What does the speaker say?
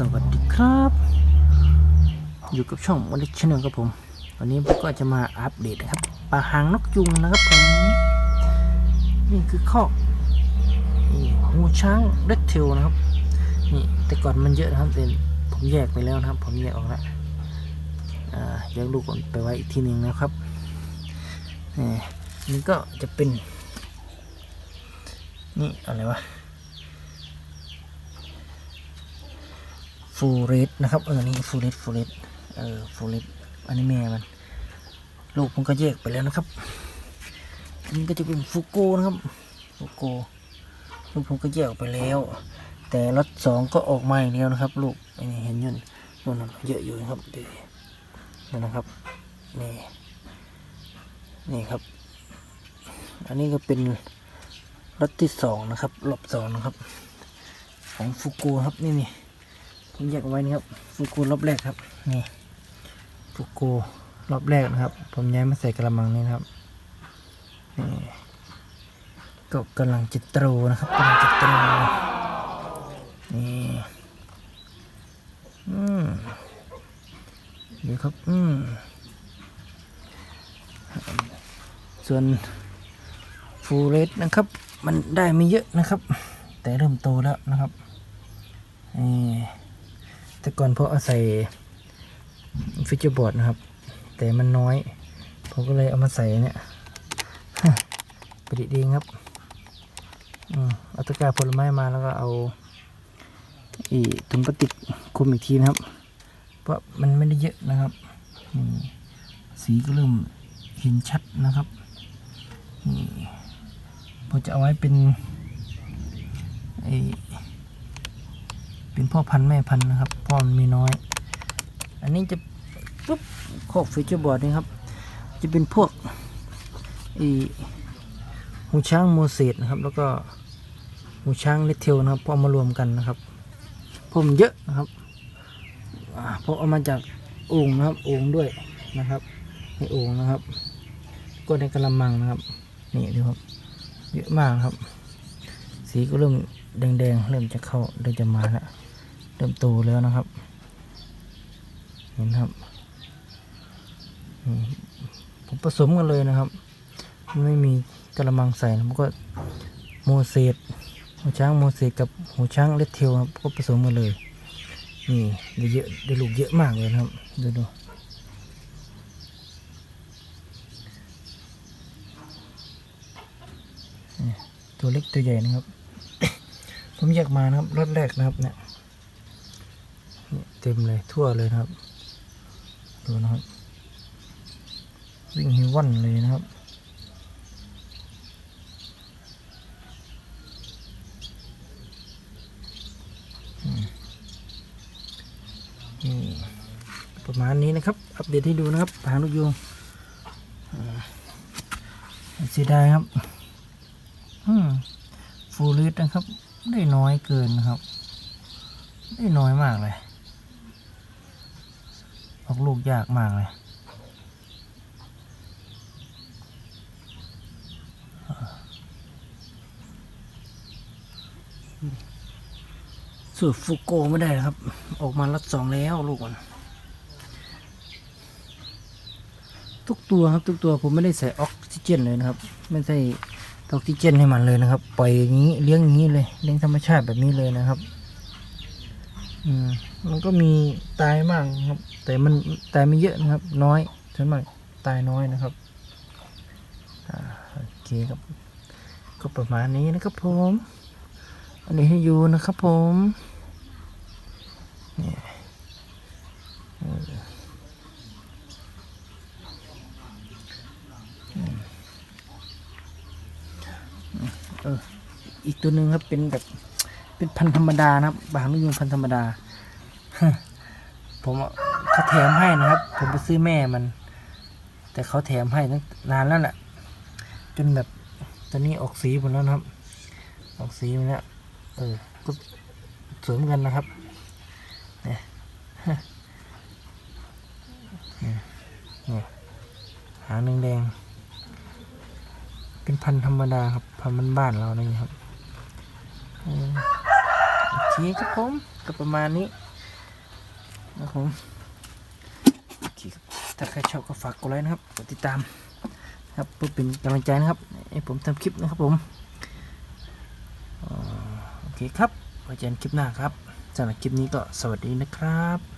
สวัสดีครับ อยู่กับช่องวันดิชแนลครับผม วันนี้ผมก็จะมาอัปเดตนะครับปลาหางนกยุงนะครับผมนี่คือข้อกนี่หูช้างเรดเทลนะครับนี่แต่ก่อนมันเยอะนะครับแต่ผมแยกไปแล้วนะครับ ผมแยกออกแล้วอ่าแยกลูกก่อนไปไว้อีกทีหนึ่งนะครับนี่นี่ก็จะเป็น นี่อะไรวะ ฟูเรสนะครับ เออ นี่ฟูเรสฟูเรสเออฟูเรสอันนี้แม่มัน ลูกมันก็แยกไปแล้วนะครับอันนี้ก็จะเป็นฟูโกนะครับฟูโกลูกผมก็แยกออกไปแล้ว แต่รถสองก็ออกมาอีกแล้วนะครับ ลูกอันนี้เห็นยุ่นนู่นนะเยอะอยู่นะครับเดี๋ยวนี่นะครับนี่นี่ครับ อันนี้ก็เป็นรถที่สองนะครับรอบสองนะครับ ของฟูโกครับนี่นี่ ผมแยกเอาไว้นี่ครับฟูกูรอบแรกครับ นี่ฟูกูรอบแรกนะครับ ผมย้ายมาใส่กระมังนี่นะครับนี่ก็กำลังจะโตรนะครับกำลังจะโตรนี่อืมเดี๋ยวครับอืมส่วนฟูเรสนะครับ มันได้ไม่เยอะนะครับ แต่เริ่มโตแล้วนะครับนี่ แต่ก่อนเพราะอาศัยฟิชเจอร์บอร์ดนะครับ แต่มันน้อย ผมก็เลยเอามาใส่เนี่ยประดิษฐ์เองครับอืมเอาตะกร้าผลไม้มาแล้วก็เอาอีถุงพลาสติกคุมอีกทีนะครับ เพราะมันไม่ได้เยอะนะครับ สีก็เริ่มเห็นชัดนะครับนี่ผมจะเอาไว้เป็นไอ เป็นพ่อพันธุ์แม่พันธุ์นะครับพ่อมันมีน้อย อันนี้จะปุ๊บโคกฟิวเจอร์บอร์ดนี่ครับ จะเป็นพวกไอหูช้างโมเสสนะครับ แล้วก็หูช้างเลดเทลนะครับพอเอมารวมกันนะครับเพราะมันเยอะนะครับเพราะเอามาจากโอ่งนะครับโอ่งด้วยนะครับในโอ่งนะครับ ก็ในกระมังนะครับ นี่ดูครับ เยอะมากครับ สีก็เริ่มแดงๆ เริ่มจะเข้าเริ่มจะมาแล้ว เริ่มโตแล้วนะครับ เห็นครับ ผมผสมกันเลยนะครับ ไม่มีกระมังใส่ผมก็โมเสสหัวช้างโมเสสกับหัวช้างเลดเทลครับก็ผสมกันเลยนี่ได้เยอะได้ลูกเยอะมากเลยนะครับดูดูตัวเล็กตัวใหญ่นะครับ ผมแยากมานะครับรถแรกนะครับเนี่ย เต็มเลยทั่วเลยนะครับ ดูนะครับ วิ่งให้ว่อนเลยนะครับนี่ประมาณนี้นะครับ อัปเดตให้ดูนะครับหางนกยูงเสียดายครับฟูลิสนะครับ ได้น้อยเกินนะครับ ได้น้อยมากเลย กลูกยากมากเลยสูตรฟูโกไม่ได้ครับ ออกมาล็อตสองแล้วลูกมันทุกตัวครับทุกตัวผมไม่ได้ใส่ออกซิเจนเลยนะครับ ไม่ใส่ออกซิเจนให้มันเลยนะครับ ปล่อยอย่างนี้เลี้ยงอย่างนี้เลยเลี้ยงธรรมชาติแบบนี้เลยนะครับ อืม มันก็มีตายมากครับ แต่มันตายไม่เยอะนะครับ น้อยส่วนมากตายน้อยนะครับโอเคครับ ก็ประมาณนี้นะครับผม อันนี้ให้อยู่นะครับผมนี่เออเอออีกตัวหนึ่งครับเป็นแบบเป็นพันธรรมดานะครับบางนกยุงพันธรรมดา ผมเขาแถมให้นะครับ ผมไปซื้อแม่มัน แต่เขาแถมให้ตั้งนานแล้วแหละจนแบบตอนนี้ออกสีหมดแล้วนะครับ ออกสีมันแล้วเออก็สวยเหมือนกันนะครับเนี่ยเนี่ยหางแดงๆเป็นพันธุ์ธรรมดาครับ พันธุ์บ้านเรานี่ครับเออโอเคครับผมก็ประมาณนี้ นะครับผมโอเคครับถ้าใครชอบก็ฝากกดไลค์นะครับกดติดตามครับเพื่อเป็นกำลังใจนะครับให้ผมทำคลิปนะครับผมโอเคครับไว้เจอกันคลิปหน้าครับสำหรับคลิปนี้ก็สวัสดีนะครับ